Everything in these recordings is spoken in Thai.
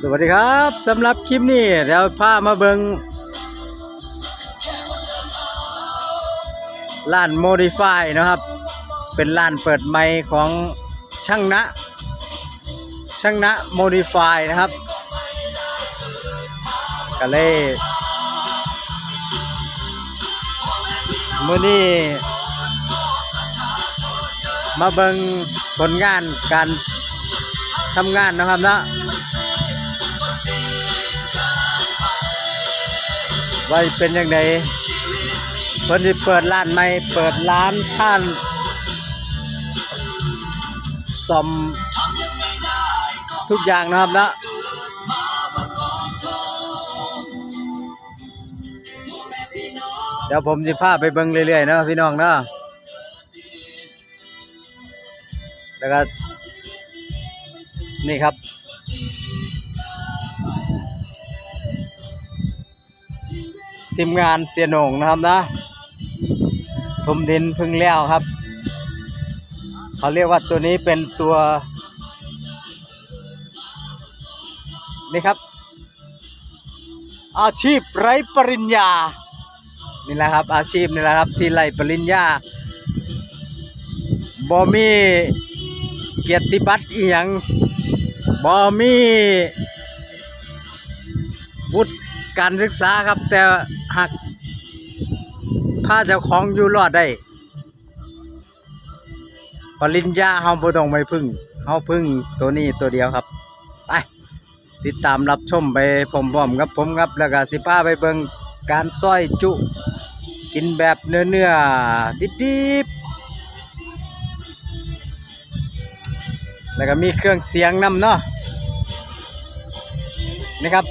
สวัสดีครับสำหรับคลิปนี้เดี๋ยวพามาเบิงร้านโมดิฟายนะครับ เป็นร้านเปิดใหม่ของช่างนะช่างนะโมดิฟายนะครับก็เลยมื้อนี้มาเบิงผลงานการทำงานนะครับเนาะ ว่าเป็นยังไงเพิ่นสิเปิดร้านใหม่เปิดร้านท่านซ่อมทุกอย่างนะครับนะเดี๋ยวผมสิพาไปเบิ่งเรื่อยๆนะพี่น้องนะแล้วก็นี่ครับ ทีมงานเสียหนงนะครับนะทมดินพึ่งแล้วครับ เขาเรียกว่าตัวนี้เป็นตัวนี่ครับ อาชีพไร้ปริญญา นี่แหละครับ อาชีพนี่แหละครับ ที่ไร้ปริญญาบ่มีเกียรติบัตรอีหยังบ่มี การศึกษาครับ แต่หักพาเจ้าของอยู่รอดได้ ปริญญาเฮาบ่ต้องไปพึ่งเฮาพึ่งตัวนี้ตัวเดียวครับ ไป ติดตามรับชมไปพร้อมๆกับผมครับแล้วก็สิพาไปเบิ่งการซอยจุ กินแบบเนื้อเนื้อๆดิบๆแล้วก็มีเครื่องเสียงนำเนาะนี่ครับ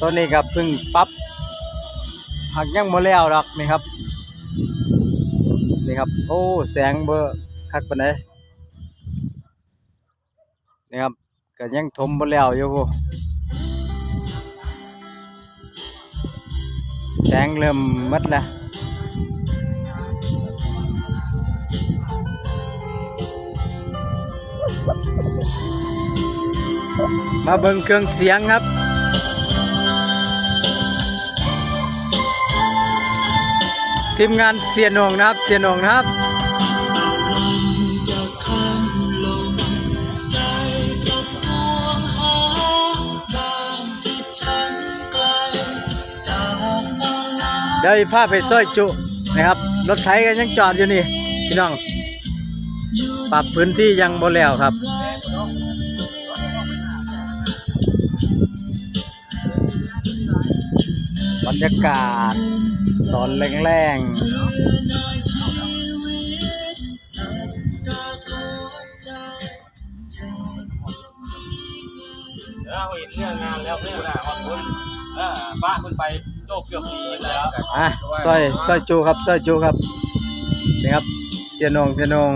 ตัวนี้ก็เพึ่งปับหักยังบ่แล้วดอกนี่ครับนี่ครับโอ้แสงเบอร์คักปานใดนี่ครับก็ยังถมบ่แล้วอยู่บ่แสงเริ่มหมดแล้วมาเบิ่งเครื่องเสียงครับ ทีมงานเสียหนงนะครับ เสียหนงนะครับเดี๋ยวพาไปซอยจุนะครับ รถไถก็ยังจอดอยู่นี่พี่น้อง ปรับพื้นที่ยังบ่แล้วครับบรรยากาศ ตอนแรงๆแล้วเห็นเรื่องงานแล้วพูดอะขอบคุณเออบ้านคุณไปโลกเกือบสี่แล้วอะซอยซอยจูครับซอยจูครับนี่ครับเสียนงเสียนง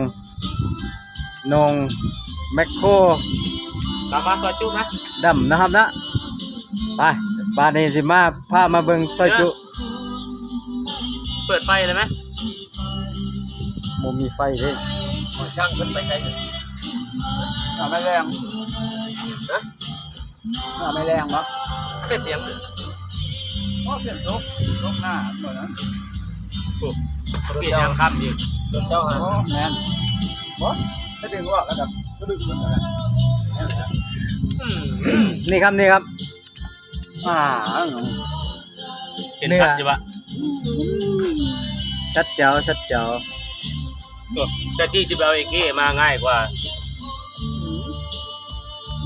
นงแมคโครตามมาซอยจุ๊นะดำนะครับนะไปบานนี้สิมาพามาเบิ่งซอยจุเปิดไฟเลยไหมบ่มีไฟเด้ช่างขึ้นไปใช้ทำไม่แรงถ้าไม่แรงเนาะเป็นเสียงเลยโอ้เสียงลุกลุกหน้าหน่อยนะเปลี่ยนยางคำอีกเจ้าฮะแม่นบ่ถ้าดึงว่าก็ดับก็ดึงมันนะนี่ครับนี่ครับ อ่า เห็นชัดอยู่ปะชัดเจ๋วชัดเจ๋วแต่ที่ชิบเอาเอเคมาง่ายกว่า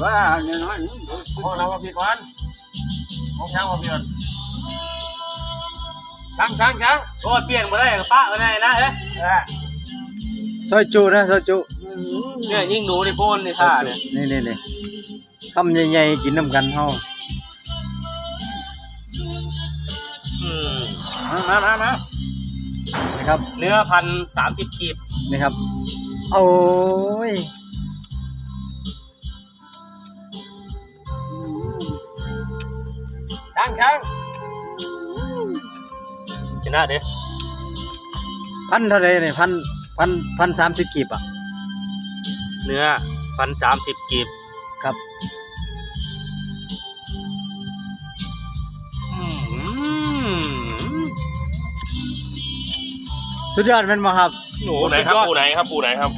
ว่าเนี่ยน้อยห้องน้ำมาพี่ก่อนห้องช่างมาพี่ก่อนช่างช่างช่างโอ้เปลี่ยนมาได้ป้ามาได้นะเอ๊ะซอยจูนะซอยจูเนี่ยยิ่งหนูในโพนในท่าเนี่ยนี่นี่นี่คำใหญ่ๆกินน้ำกันเฮา มมามามานี่ครับ เนื้อพันสามสิบกีบนี่ครับ โอ้ยช่างช่างชนะเด้พันเท่าไรนี่พันพันพันสามสิบกีบอะ เนื้อพันสามสิบกีบครับ สุดยอดแมันบ่ครับ หนูปูไหนครับสุดยอดปูไหนครับปูไหนครับ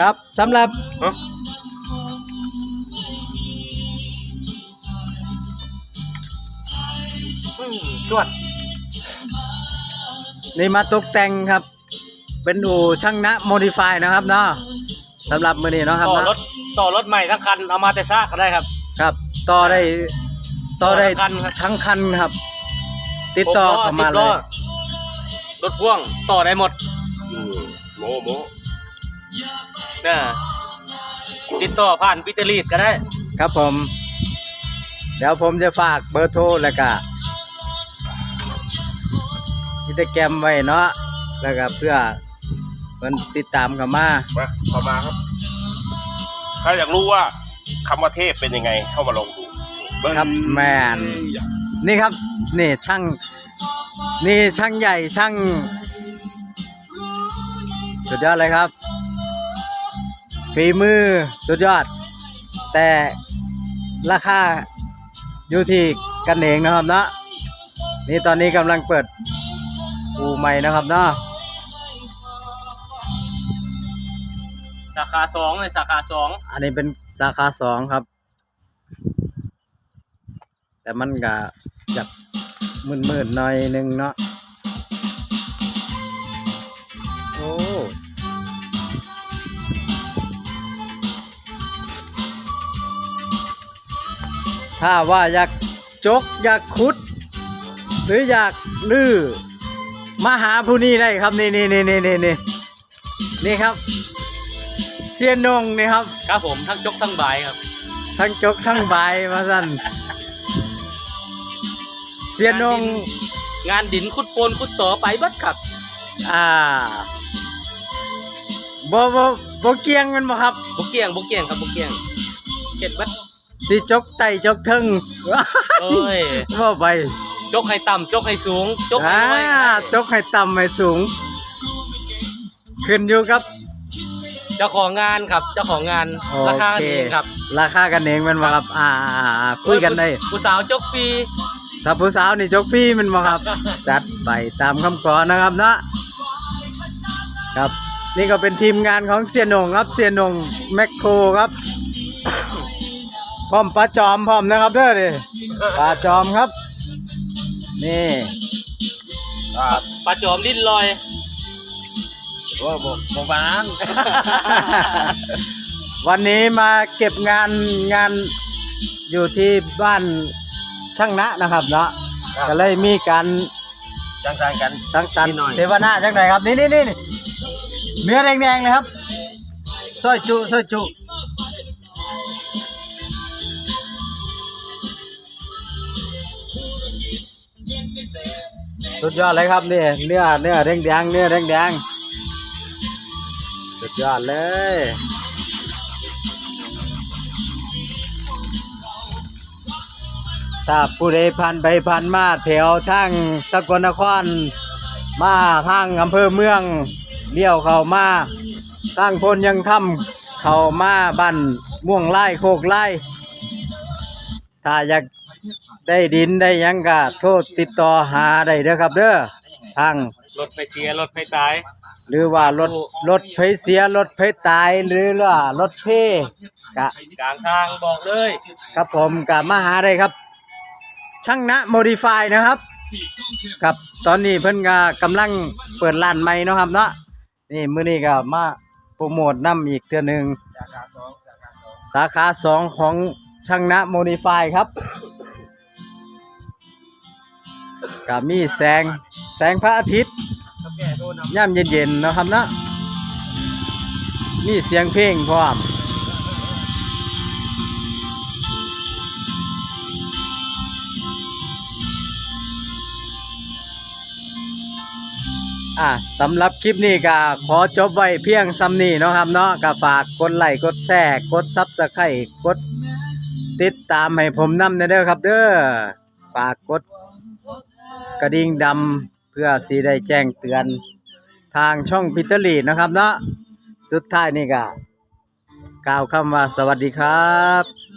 ครับสำหรับฮะอืมจวดนี่มาตกแต่งครับ เป็นอู่ช่างนะโมดิฟายนะครับเนาะสำหรับมือนี้เนาะครับต่อเนาะรถต่อรถใหม่ทั้งคันเอามาแต่ซากก็ได้ครับ ครับ ต่อได้ต่อได้ต่อทั้งคันครับ ทั้งคันครับ ติดต่อหกล้เข้าสิมาบเลล้อย รถพ่วงต่อได้หมดอืมโมโมนะติดต่อผ่านพิจรีดก็ได้ ครับผม เดี๋ยวผมจะฝากเบอร์โทรแล้วก็อินสตาแกรมไว้เนาะแล้วก็เพื่อมันติดตามเข้ามามาเข้ามาครับ ถ้าอยากรู้ว่าคำว่าเทพเป็นยังไงเข้ามาลองดูเงครับแมนนี่ครับ นี่ช่าง นี่ช่างใหญ่ช่าง สุดยอดเลยครับ ฝีมือสุดยอด แต่ราคาอยู่ที่กันเองนะครับเนาะนี่ตอนนี้กำลังเปิดอูใหม่นะครับเนาะสาขาสองเลยสาขาสองอันนี้เป็นสาขาสองครับ แต่มันก็จะ มืดๆหน่อยหนึงเนาะโอ้ถ้าว่าอยากจกอยากขุด หรืออยากลื้อมาหาผู้นี้ได้ครับนี่นี่นี่นี่นี่นี่นี่ครับเซียนนงนี่ครับ ครับผมทั้งจกทั้งบายครับ ทั้งจกทั้งใบายมาสั่นเสียนง งานดินขุดโปนขุดต่อไปเบัดครับ อ่าบ่บ่บ่เกียงแมันบ่ครับบุกเกียงบุกเกียงครับบุกเกียงเข็ดเบัดสิจกไตจกเทึงโอ้ยบ่ไปจกให้ต่ำจกให้สูง จกให้อ่าน้อยจกให้ต่ำให้สูง ขึ้นอยู่กับ เจ้าของงานครับเจ้าของงานโอราคาเคเองครับราคากันเองแมันบ่ครับ อ่าอ่าอ่าคุยกันได้ผู้สาวจกฟรี ถ้าผู้สาวนี่จกฟรีแมันบ่ครับ จัดไปตามคำขอนะครับเนาะครับ นี่ก็เป็นทีมงานของเสียหนงครับเสียหนงแมคโครครับพร้อมปลาจอมพร้อมนะครับเด้อดิปลาจอมครับ นี่อ่าปลาจอมดิ้นลอยโอ้บกบานวันนี้มาเก็บงานงานอยู่ที่บ้าน ช่างนะนะครับเนาะก็เลยมีการจ้างๆกัน สังสรรนิค์ดหน่อย เสวนาจังไหนครับนี่นี่นี่นี่เนื้อแดงๆเลยครับซอยจุซอยจุสุดยอดเลยครับนี่เนื้อเนื้อแดงแดงๆเนื้อแดงแดงๆสุดยอดเลย ถ้าผู้ใดผ่านไปผ่านมาแถวทางสกลนคร มาทางอำเภอเมืองเลี้ยวเข้ามาทางพนยังทำเข้ามาบ้านม่วงไล่โคกไล่ถ้าอยากได้ดินได้หยังก็โทษติดต่อหาได้เด้อครับเด้อทาง รถไปเสียรถไปตาย หรือว่ารถรถไผเสียรถไผตายหรือว่ารถเพกะกลางทางบอกเลย ครับผมกะมาหาได้ครับ ช่างนะโมดิฟายนะครับครับตอนนี้เพิ่นก็กำลังเปิดร้านใหม่เนาะครับเนาะนี่มื้อนี้ก็มาโปรโมทนํอีกเทื่อหนึงสาขาสองของช่างนะโมดิฟายครับก็มีแสงแสงพระอาทิตย์ย่ำเย็นๆนะครับเนาะมีเสียงเพลงพร้อม อะสำหรับคลิปนี้ก็ขอจบไว้เพียงซ้ำนี้เนาะครับเนาะก็ฝากกดไลค์กดแชร์กดซับสไครต์กดติดตามให้ผมนำเด้อครับ เด้อฝากกดกระดิ่งดำเพื่อสีได้แจ้งเตือนทางช่องพิตร์ลีนะครับเนาะสุดท้ายนี่ก็กล่าวคำว่าสวัสดีครับ